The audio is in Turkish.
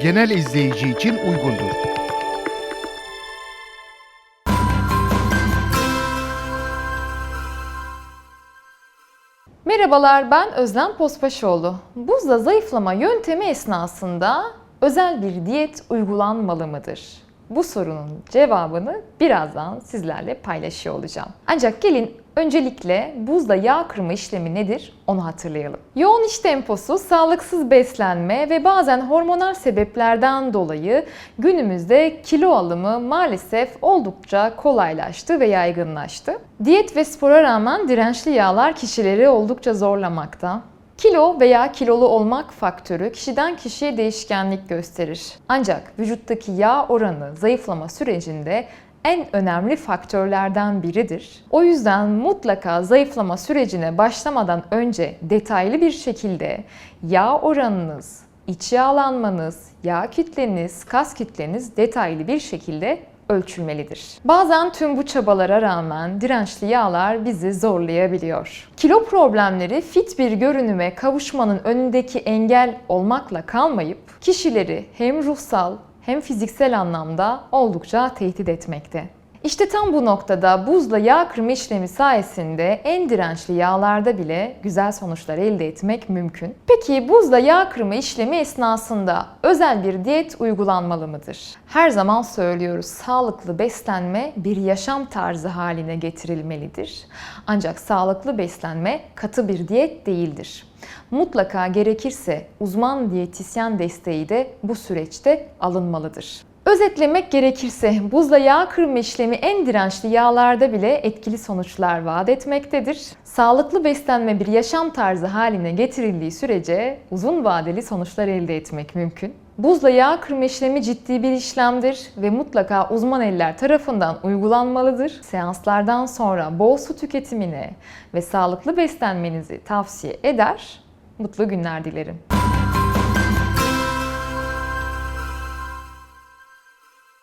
genel izleyici için uygundur. Merhabalar ben Özlem Pospaşoğlu. Buzla zayıflama yöntemi esnasında özel bir diyet uygulanmalı mıdır? Bu sorunun cevabını birazdan sizlerle paylaşıyor olacağım. Ancak gelin öncelikle buzda yağ kırma işlemi nedir onu hatırlayalım. Yoğun iş temposu, sağlıksız beslenme ve bazen hormonal sebeplerden dolayı günümüzde kilo alımı maalesef oldukça kolaylaştı ve yaygınlaştı. Diyet ve spora rağmen dirençli yağlar kişileri oldukça zorlamakta. Kilo veya kilolu olmak faktörü kişiden kişiye değişkenlik gösterir. Ancak vücuttaki yağ oranı zayıflama sürecinde en önemli faktörlerden biridir. O yüzden mutlaka zayıflama sürecine başlamadan önce detaylı bir şekilde yağ oranınız, iç yağlanmanız, yağ kütleniz, kas kütleniz detaylı bir şekilde ölçülmelidir. Bazen tüm bu çabalara rağmen dirençli yağlar bizi zorlayabiliyor. Kilo problemleri fit bir görünüme kavuşmanın önündeki engel olmakla kalmayıp kişileri hem ruhsal hem fiziksel anlamda oldukça tehdit etmekte. İşte tam bu noktada buzla yağ kırma işlemi sayesinde en dirençli yağlarda bile güzel sonuçlar elde etmek mümkün. Peki buzla yağ kırma işlemi esnasında özel bir diyet uygulanmalı mıdır? Her zaman söylüyoruz sağlıklı beslenme bir yaşam tarzı haline getirilmelidir. Ancak sağlıklı beslenme katı bir diyet değildir. Mutlaka gerekirse uzman diyetisyen desteği de bu süreçte alınmalıdır. Özetlemek gerekirse buzla yağ kırma işlemi en dirençli yağlarda bile etkili sonuçlar vaat etmektedir. Sağlıklı beslenme bir yaşam tarzı haline getirildiği sürece uzun vadeli sonuçlar elde etmek mümkün. Buzla yağ kırma işlemi ciddi bir işlemdir ve mutlaka uzman eller tarafından uygulanmalıdır. Seanslardan sonra bol su tüketimine ve sağlıklı beslenmenizi tavsiye eder. Mutlu günler dilerim.